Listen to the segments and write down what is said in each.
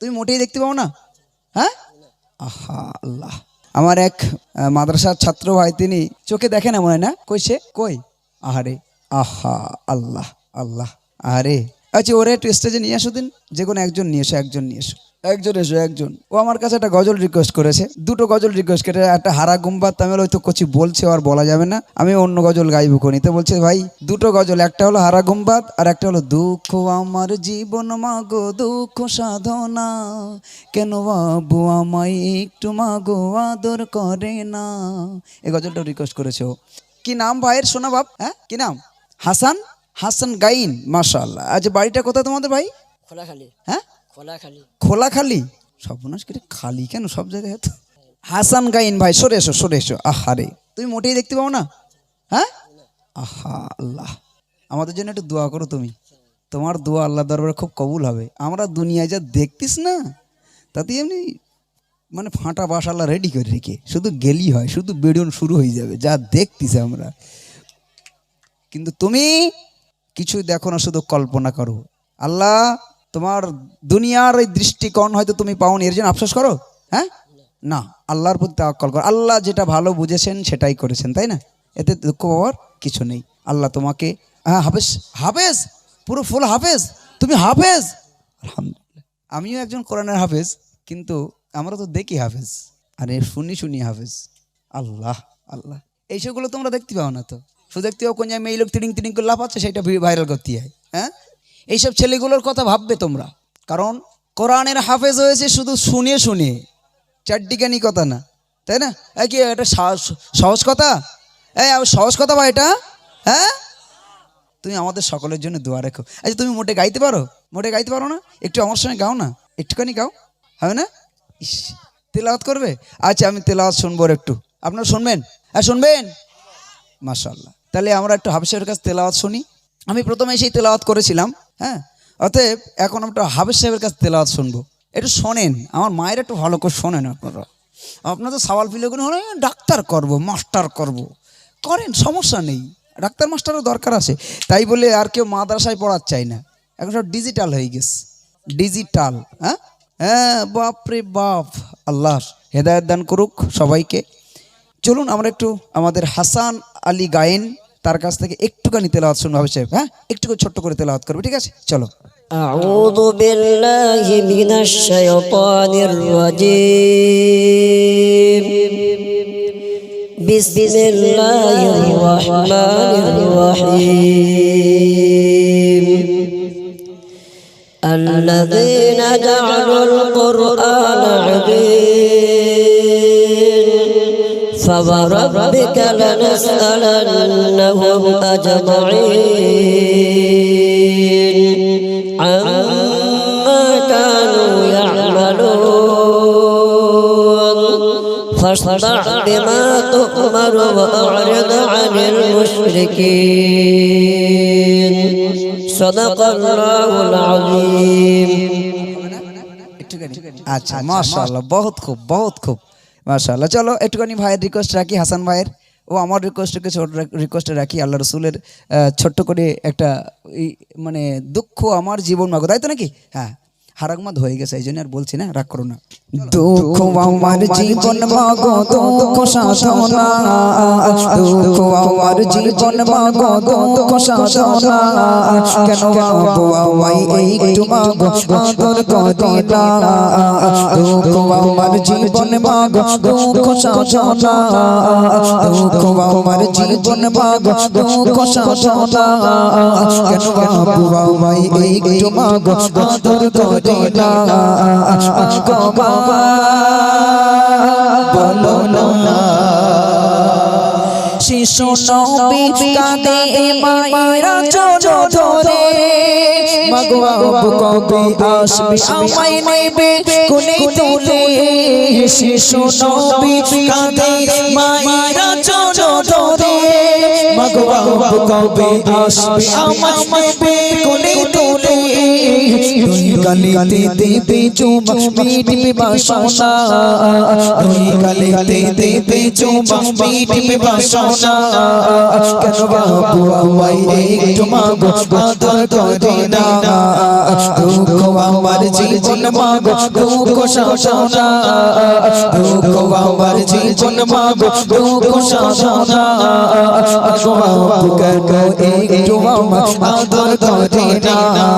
তুমি মোটেই দেখতে পাও না? হ্যাঁ? আহা আল্লাহ। আমার এক মাদ্রাসার ছাত্র ভাই, তিনি চোখে দেখে না মনে না? কই সে? কই? আহারে, আহা আল্লাহ আল্লাহ। আরে আচ্ছা ওরে একটু স্টেজে নিয়ে আসো দিন। যে কোনো একজন নিয়ে এসো, একজন নিয়ে এসো। একজন এসো একজন। ও আমার কাছে একটা গজল রিকোয়েস্ট করেছে। দুটো গজল রিকোয়েস্ট করে একটা হারা গুম্বাদ তামিল হয়তো কচি বলছে আর বলা যাবে না। আমি অন্য গজল গাইব কোনি। তো বলছে ভাই দুটো গজল একটা হলো হারা গুম্বাদ আর একটা হলো দুঃখ আমার জীবন মাগো দুঃখ সাধনা। কেন বাবু আমায় একটু মাগো আদর করে না? এই গজলটা রিকোয়েস্ট করেছে ও। কি নাম ভাইয়ের? শোনা বাপ হ্যাঁ? কি নাম? হাসান? হাসান গাইন মাশাআল্লাহ। আজ বাড়িটা কোথায় তোমাদের ভাই? খোলাখালি। হ্যাঁ? খোলাখালি। খোলা খালি সর্বনাশ করে খালি কেন সব জায়গায় এত? হাসান গাইন ভাই, সরে এসো সরে এসো। আহারে, তুমি মোটেই দেখতে পাও না? হ্যাঁ? আহা আল্লাহ। আমাদের জন্য একটু দোয়া করো তুমি। তোমার দোয়া আল্লাহ দরবারে খুব কবুল হবে। আমরা দুনিয়ায় যা দেখতিস না তাতে এমনি মানে ফাঁটা বাস আল্লাহ রেডি করে রেখে, শুধু গেলি হয়, শুধু বেডুন শুরু হয়ে যাবে, যা দেখতিস আমরা। কিন্তু তুমি কিছু দেখো না, শুধু কল্পনা করো। আল্লাহ তোমার দুনিয়ার এই দৃষ্টিকোণ হয়তো তুমি পাওনি, এর জন্য আফসোস করো? হ্যাঁ? না, আল্লাহর প্রতি তাওয়াক্কাল করো। আল্লাহ যেটা ভালো বুঝেছেন, সেটাই করেছেন, তাই না? এতে দুঃখ পাওয়ার কিছু নেই। আল্লাহ তোমাকে হ্যাঁ হাফেজ হাফেজ, পুরো ফুল হাফেজ, তুমি হাফেজ। আলহামদুলিল্লাহ। আমিও একজন কোরআনের হাফেজ, কিন্তু আমরা তো দেখি হাফেজ, আরে শুনি শুনি হাফেজ। আল্লাহ আল্লাহ। এইসবগুলো তোমরা দেখতে পাও না তো। শুধু দেখতে পাও কোন জায়গায় মেয়ে লোক তিরিং তিরিং করে লাফাচ্ছে সেটা ভাইরাল করতে হয় হ্যাঁ? এইসব ছেলেগুলোর কথা ভাববে তোমরা। কারণ কোরআনের হাফেজ হয়েছে শুধু শুনে শুনে চারটিকানি কথা না, তাই না? কি এটা সহজ- কথা? এই সহজ কথা বা এটা? হ্যাঁ? তুমি আমাদের সকলের জন্য দোয়া রেখো। আচ্ছা তুমি মোটে গাইতে পারো? মোটে গাইতে পারো না? একটু আমার সঙ্গে গাও না? একটুখানি গাও। হবে না? ইস, তেলাওয়াত করবে? আচ্ছা আমি তেলাওয়াত শুনব একটু। আপনারা শুনবেন? হ্যাঁ শুনবেন? মাশাল্লাহ তাহলে আমরা একটু হাফিসের কাছে তেলাওয়াত শুনি। আমি প্রথমে সেই তেলাওয়াত করেছিলাম। হ্যাঁ? অতএব এখন আমরা হাফিজ সাহেবের কাছে তেলাওয়াত শুনব। একটু শোনেন, আমার মায়ের একটু ভালো করে শোনেন আপনারা। আপনার তো সওয়াল করে হলে, ডাক্তার করব, মাস্টার করব। করেন, সমস্যা নেই। ডাক্তার মাস্টারও দরকার আছে। তাই বলে আর কেউ মাদ্রাসায় পড়ার চাই না। এখন সব ডিজিটাল হয়ে গেছে। ডিজিটাল হ্যাঁ? হ্যাঁ বাপরে বাপ। আল্লাহ হেদায়ত দান করুক সবাইকে। চলুন, আমরা একটু আমাদের হাসান আলী গায়েন তার কাছ থেকে একটুখানি তেলাওয়াত শুনবো হবে সাহেব হ্যাঁ একটু করে ছোট্ট করে তেলাওয়াত করবে ঠিক আছে চলো أعوذ بالله من الشيطان الرجيم بسم الله الرحمن الرحيم الذين جعلوا القرآن عظيم فوربك لنسألنهم أجمعين عما كانوا يعملون فاصدع بما تؤمر وأعرض عن المشركين صدق الله العظيم একটুখানি আচ্ছা মাশাআল্লাহ বহুত খুব বহুত খুব মাশাআল্লাহ। চলো, একটুখানি ভাইয়ের রিকোয়েস্ট রাখি, হাসান ভাইয়ের। ও আমার রিকোয়েস্টকে ছোট রিকোয়েস্টে রাখি, আল্লাহ রসুলের ছোট্ট করে একটা মানে দুঃখ আমার জীবন মাগো তাই তো নাকি? হ্যাঁ হারাগমাদ হয়ে গেছে, এই জন্য আর বলছি না, রাগ করো না। দুঃখ আমার জীবন মাগো দুঃখ সাধনা দুঃখ আমার জীবন মাগো দুঃখ সাধনা কেন বাবু আমায় একটু আদর করিলা দুঃখ আমার জীবন মাগো দুঃখ সাধনা দুঃখ আমার জীবন মাগো দুঃখ সাধনা কেন বাবু আমায় একটু আদর গো বাবা বলো না শিশু নবী কাঁদে মায়েরা চলো ধরে মাগো আবু কবে আসবে আমায় নেবে কোলে তুলে শিশু নবী কাঁদে মায়েরা চলো ধরে মাগো আবু কবে আসবে আমায় নেবে কোলে তুলে দুই গালিতে দেবে চুমা মিটবে বাসনা দুই গালিতে দেবে চুমা মিটবে বাসনা কেন বাবু আমায় একটু মাগো আদর করে না দুঃখ আমার জীবন মাগো দুঃখ শাসনা দুঃখ আমার জীবন মাগো দুঃখ শাসনা কেন একটু আমার আদর করে না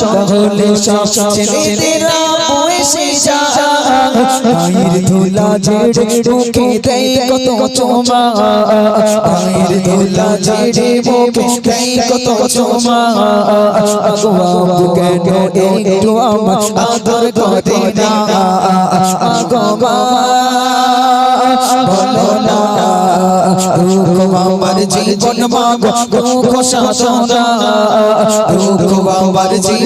সন্ধ্যা হল সব ধুলা ঝেড়ে মুখে দেয় কত চোমা। আইর ধুলা ঝেড়ে মুখে দেয় কত চোমা। আগো বাবু কেন একটু আমার আদর করে না? মা বলো জীবন মাগো, দুঃখ সাধনা। দুঃখ আমার জীবন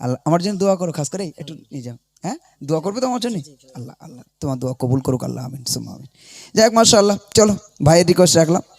আল্লাহ আমার জন্য দোয়া করো খাস করে একটু নিয়ে যাও। হ্যাঁ? দোয়া করবে তো আমার জন্য? আল্লাহ আল্লাহ তোমার দোয়া কবুল করুক আল্লাহ আমিন সুমা আমিন। যাই এক মাসা আল্লাহ চলো ভাইয়ের রিকোয়েস্ট রাখলাম।